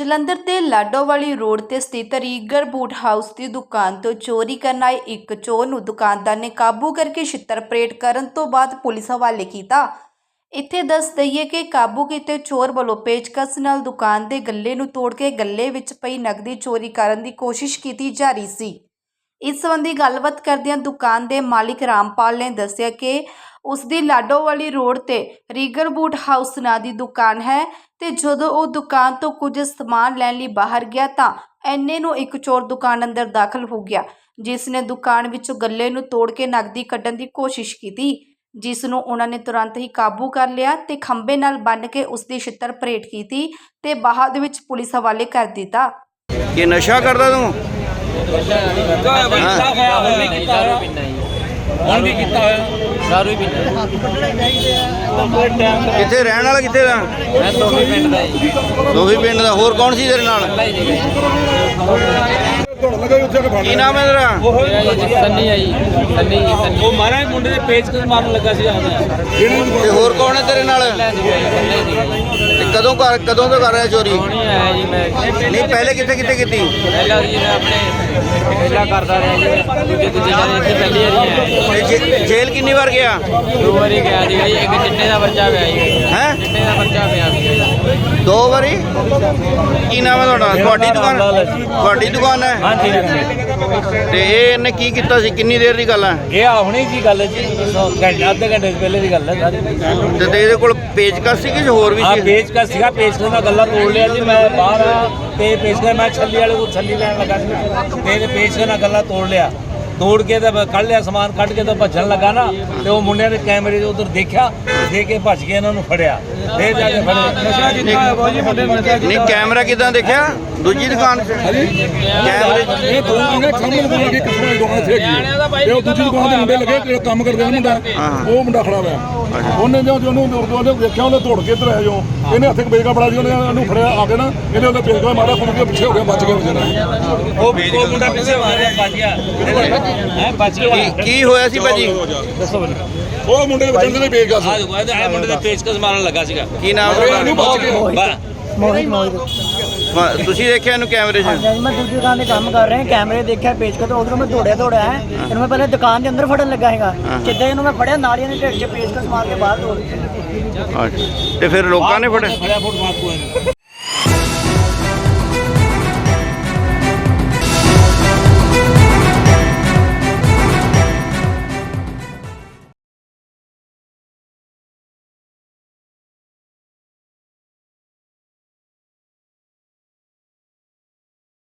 ਜਲੰਧਰ ਦੇ ਲਾਡੋਵਾਲੀ ਰੋਡ ਤੇ ਸਥਿਤ ਰੀਗਰ ਬੂਟ ਹਾਊਸ ਦੀ ਦੁਕਾਨ ਤੋਂ ਚੋਰੀ ਕਰਨ ਆਏ ਇੱਕ ਚੋਰ ਨੂੰ ਦੁਕਾਨਦਾਰ ਨੇ ਕਾਬੂ ਕਰਕੇ ਛਿੱਤਰ ਪਰੇਡ ਕਰਨ ਤੋਂ ਬਾਅਦ ਪੁਲਿਸ ਹਵਾਲੇ ਕੀਤਾ। ਇੱਥੇ ਦੱਸ ਦਈਏ ਕਿ ਕਾਬੂ ਕੀਤੇ ਚੋਰ ਵੱਲੋਂ ਪੇਚਕਸ ਨਾਲ ਦੁਕਾਨ ਦੇ ਗੱਲੇ ਨੂੰ ਤੋੜ ਕੇ ਗੱਲੇ ਵਿੱਚ ਪਈ ਨਕਦੀ ਚੋਰੀ ਕਰਨ ਦੀ ਕੋਸ਼ਿਸ਼ ਕੀਤੀ ਜਾ ਰਹੀ ਸੀ। ਇਸ ਸੰਬੰਧੀ ਗੱਲਬਾਤ ਕਰਦਿਆਂ ਦੁਕਾਨ ਦੇ ਮਾਲਿਕ ਰਾਮਪਾਲ ਨੇ ਦੱਸਿਆ ਕਿ ਉਸ ਦੀ ਲਾਡੋਵਾਲੀ ਰੋਡ ਤੇ ਰੀਗਰ ਬੂਟ ਹਾਊਸ ਨਾਂ ਦੀ ਦੁਕਾਨ ਹੈ ਤੇ ਜਦੋਂ ਉਹ ਦੁਕਾਨ ਤੋਂ ਕੁਝ ਸਮਾਨ ਲੈਣ ਲਈ ਬਾਹਰ ਗਿਆ ਤਾਂ ਐਨੇ ਨੂੰ ਇੱਕ ਚੋਰ ਦੁਕਾਨ ਅੰਦਰ ਦਾਖਲ ਹੋ ਗਿਆ ਜਿਸ ਨੇ ਦੁਕਾਨ ਵਿੱਚੋਂ ਗੱਲੇ ਨੂੰ ਤੋੜ ਕੇ ਨਕਦੀ ਕੱਢਣ ਦੀ ਕੋਸ਼ਿਸ਼ ਕੀਤੀ ਜਿਸ ਨੂੰ ਉਹਨਾਂ ਨੇ ਤੁਰੰਤ ਹੀ ਕਾਬੂ ਕਰ ਲਿਆ ਤੇ ਖੰਬੇ ਨਾਲ ਬੰਨ੍ਹ ਕੇ ਉਸ ਦੀ ਛਿੱਤਰ ਪਰੇਡ ਕੀਤੀ ਤੇ ਬਾਅਦ ਵਿੱਚ ਪੁਲਿਸ ਹਵਾਲੇ ਕਰ ਦਿੱਤਾ। ਕਿ ਨਸ਼ਾ ਕਰਦਾ ਤੂੰ? ਹੋਇਆ ਹੁਣ ਵੀ ਕੀਤਾ ਹੋਇਆ। ਦਾਰੂ ਹੀ ਪੀਂਦਾ ਕਿੱਥੇ ਰਹਿਣ ਵਾਲਾ ਕਿੱਥੇ ਦਾ? ਮੈਂ ਤੋਹੀ ਪਿੰਡ ਦਾ ਜੀ। ਦੋਹੀ ਪਿੰਡ ਦਾ। ਹੋਰ ਕੌਣ ਸੀ ਤੇਰੇ ਨਾਲ? ਹੀ ਕੀ ਨਾਮ ਹੈ ਤੇਰਾ? ਸੰਨੀ ਜੀ। ਸੰਨੀ ਉਹ ਮਾਰਾ ਮੁੰਡੇ ਦੇ ਪੇਜ ਕਿਸ ਮਾਰਨ ਲੱਗਾ ਸੀ ਆਉਂਦਾ ਤੇ ਹੋਰ ਕੌਣ ਹੈ ਤੇਰੇ ਨਾਲ? ਕਦੋਂ ਕਰ ਕਦੋਂ ਤੋਂ ਕਰ ਰਿਹਾ ਚੋਰੀ? ਹੁਣੀ ਆਇਆ ਜੀ ਮੈਂ? ਨਹੀਂ ਪਹਿਲੇ ਕਿੱਥੇ ਕਿੱਥੇ ਕੀਤੀ? ਪਹਿਲਾਂ ਜੀ ਮੈਂ ਆਪਣੇ ਪਹਿਲਾਂ ਕਰਦਾ ਰਿਹਾ ਜੀ। ਦੂਜੇ ਦੂਜੇ ਨਾਲ ਇੱਥੇ ਪਹਿਲੀ ਵਾਰੀ ਆਇਆ ਤੇ ਜੇ- ਜੇਲ੍ਹ ਕਿੰਨੀ ਵਾਰ ਗਿਆ? ਦੋ ਵਾਰੀ ਗਿਆ ਜੀ ਇੱਕ ਚਿੱਟੇ ਦਾ ਪਰਚਾ ਪਿਆ ਜੀ। ਦਾ ਪਿਆ ਵਾਰੀ? ਕੀ ਨਾਮ ਹੈ ਤੁਹਾਡਾ? ਤੁਹਾਡੀ ਦੁਕਾਨ ਤੁਹਾਡੀ ਦੁਕਾਨ ਹੈ? ਹਾਂਜੀ ਤੇ ਇਹ ਇਹਨੇ ਕੀ ਕੀਤਾ ਸੀ? ਕਿੰਨੀ ਦੇਰ ਦੀ ਗੱਲ ਹੈ? ਇਹ ਆ ਹੁਣੀ ਕੀ ਗੱਲ ਹੈ ਜੀ ਘੰਟੇ ਅੱਧੇ ਘੰਟੇ ਪਹਿਲੇ ਦੀ ਗੱਲ ਹੈ ਸਾਰੀ। ਤੇ ਤੇ ਇਹਦੇ ਕੋਲ ਪੇਚਕਸ ਸੀ ਕਿ ਹੋਰ ਵੀ ਆ ਸੀ? ਸੀਗਾ। ਕਾ ਮੈਂ ਗੱਲਾਂ ਤੋੜ ਲਿਆ ਜੀ। ਮੈਂ ਬਾਹਰ ਆ ਤੇ ਪੇਜ ਕਾ ਮੈਂ ਛੱਲੀ ਵਾਲੇ ਕੋਲ ਛੱਲੀ ਲੈਣ ਲੱਗਾ ਸੀ। ਤੇ ਇਹਦੇ ਪੇਜ ਕਾ ਨਾਲ ਗੱਲਾਂ ਤੋੜ ਲਿਆ। ਤੋੜ ਕੇ ਤੇ ਕੱਢ ਲਿਆ ਸਮਾਨ ਕੱਢ ਕੇ ਤਾਂ ਭੱਜਣ ਲੱਗਾ ਨਾ ਤੇ ਉਹ ਮੁੰਡਿਆਂ ਦੇ ਕੈਮਰੇ ਉਧਰ ਦੇਖਿਆ ਦੇ ਕੇ ਭੱਜ ਕੇ ਇਹਨਾਂ ਨੂੰ ਫੜਿਆ ਫੇਰ ਜਾ ਕੇ ਫੜਿਆ। ਨਸ਼ਾ ਕੀਤਾ ਹੋਇਆ ਬਹੁਤ ਜੀ ਮੁੰਡੇ ਨਸ਼ਾ ਨਹੀਂ ਕੈਮਰਾ ਕਿਦਾਂ ਦੇਖਿਆ? ਦੂਜੀ ਦੁਕਾਨ 'ਚ ਕੈਮਰੇ ਇਹ ਦੋ ਮੁੰਡੇ ਸਾਹਮਣੇ ਦੁਕਾਨ ਲੱਗੇ ਕਿਸਮੇ ਦੁਕਾਨ ਇੱਥੇ ਹੈਗੀ ਤੇ ਉਹ ਦੂਜੀ ਦੁਕਾਨ ਦੇ ਮੁੰਡੇ ਲੱਗੇ ਜਿਹੜਾ ਕੰਮ ਕਰਦੇ ਨੇ ਮੁੰਡਾ। ਉਹ ਮੁੰਡਾ ਖੜਾ ਹੋਇਆ। ਉਹਨੇ ਜੋ ਉਹਨੂੰ ਉਰਦੂ ਨੇ ਦੇਖਿਆ ਉਹਨੇ ਤੋੜ ਕੇ ਇੱਧਰ ਆਇਆ ਜੋ। ਇਹਨੇ ਹੱਥ ਬੇਗਾ ਬੜਾ ਜੀ ਉਹਨੇ ਉਹਨੂੰ ਫੜਿਆ ਆ ਕੇ ਨਾ। ਇਹਨੇ ਉਹਦੇ ਬੇਗਾ ਮਾਰਿਆ ਫੁੱਟ ਕੇ ਪਿੱਛੇ ਹੋ ਗਿਆ ਬਚ ਗਿਆ ਵਿਚਾਰਾ। ਉਹ ਉਹ ਮੁੰਡਾ ਪਿੱਛੇ ਮਾਰਿਆ ਭੱਜ ਗਿਆ। ਹੈ ਭੱਜ ਗਿਆ ਕੀ ਕੀ ਹੋਇਆ ਸੀ ਭਾਜੀ? ਦੱਸੋ ਉਹ ਮੁੰਡੇ ਦੇ ਬੱਚੇ ਦੇ ਬੇਗਾ ਆ ਦੇਖੋ ਇਹ ਮੁੰਡੇ ਦੇ ਪੇਚਕਸ ਮਾਰਨ ਲੱਗਾ ਸੀਗਾ। ਕੀ ਨਾਮ ਇਹਨੂੰ ਤੁਹਾਡਾ? ਬਚ ਕੇ। ਬਾ- ਮੋਹਿਤ ਮੋਹਿਤ। ਤੁਸੀਂ ਦੇਖਿਆ ਇਹਨੂੰ ਕੈਮਰੇ 'ਚ? ਹਾਂਜੀ ਮੈਂ ਦੂਜੀ ਦੁਕਾਨ ਤੇ ਕੰਮ ਕਰ ਰਿਹਾ ਕੈਮਰੇ ਦੇਖਿਆ ਕੇ ਤੇ ਉਧਰੋਂ ਮੈਂ ਦੌੜਿਆ ਦੌੜਿਆ ਹੈ। ਇਹਨੂੰ ਮੈਂ ਪਹਿਲੇ ਦੁਕਾਨ ਦੇ ਅੰਦਰ ਫੜਨ ਲੱਗਾ ਹੈਗਾ ਜਿੱਦਾਂ ਇਹਨੂੰ ਮੈਂ ਫੜਿਆ ਨਾਲ ਹੀ ਇਹਨੇ ਢਿੱਡ 'ਚ ਕੇ ਮਾਰ ਕੇ ਬਾਹਰ ਦੌੜ ਗਿਆ ਅੱਛਾ। ਤੇ ਫਿਰ ਲੋਕਾਂ ਨੇ ਫੜਿਆ? ਫੜਿਆ ਫੁੱਟ ਮਾਰ ਕੋ